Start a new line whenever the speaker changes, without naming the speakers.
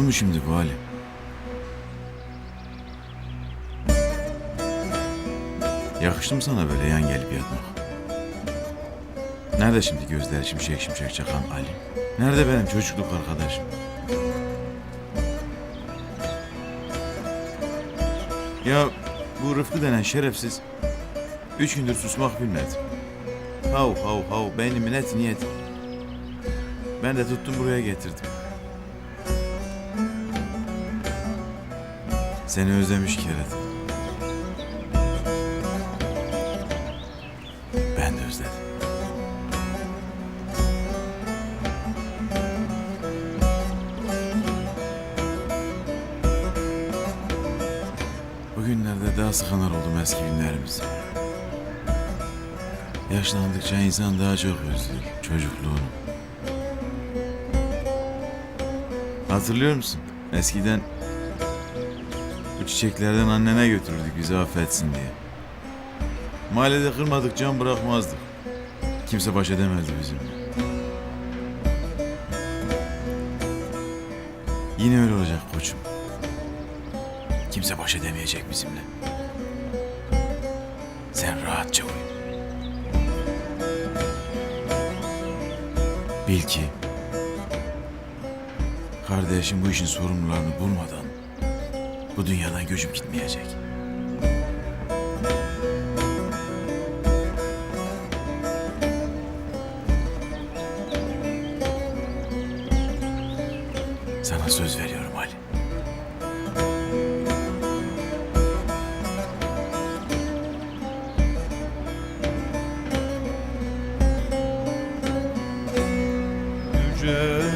Oldu mu şimdi bu hali? Yakıştı mı sana böyle yan gelip yatmak? Nerede şimdi gözleri şimşek şimşek çakan Ali? Nerede benim çocukluk arkadaşım? Ya bu Rıfkı denen şerefsiz üç gündür susmak bilmedi. Hav hav hav beynimin eti niyet. Ben de tuttum buraya getirdim. Seni özlemiş Kerem. Ben de özledim. Bugünlerde daha sıkanlar oldum eski günlerimiz. Yaşlandıkça insan daha çok özlüyor çocukluğunu. Hatırlıyor musun? Eskiden bu çiçeklerden annene götürürdük bizi affetsin diye. Mahallede kırmadık can bırakmazdık. Kimse baş edemezdi bizimle. Yine öyle olacak koçum. Kimse baş edemeyecek bizimle. Sen rahatça uyu. Bil ki kardeşim bu işin sorumlularını bulmadan bu dünyadan göçüp gitmeyecek. Sana söz veriyorum Ali. Yüce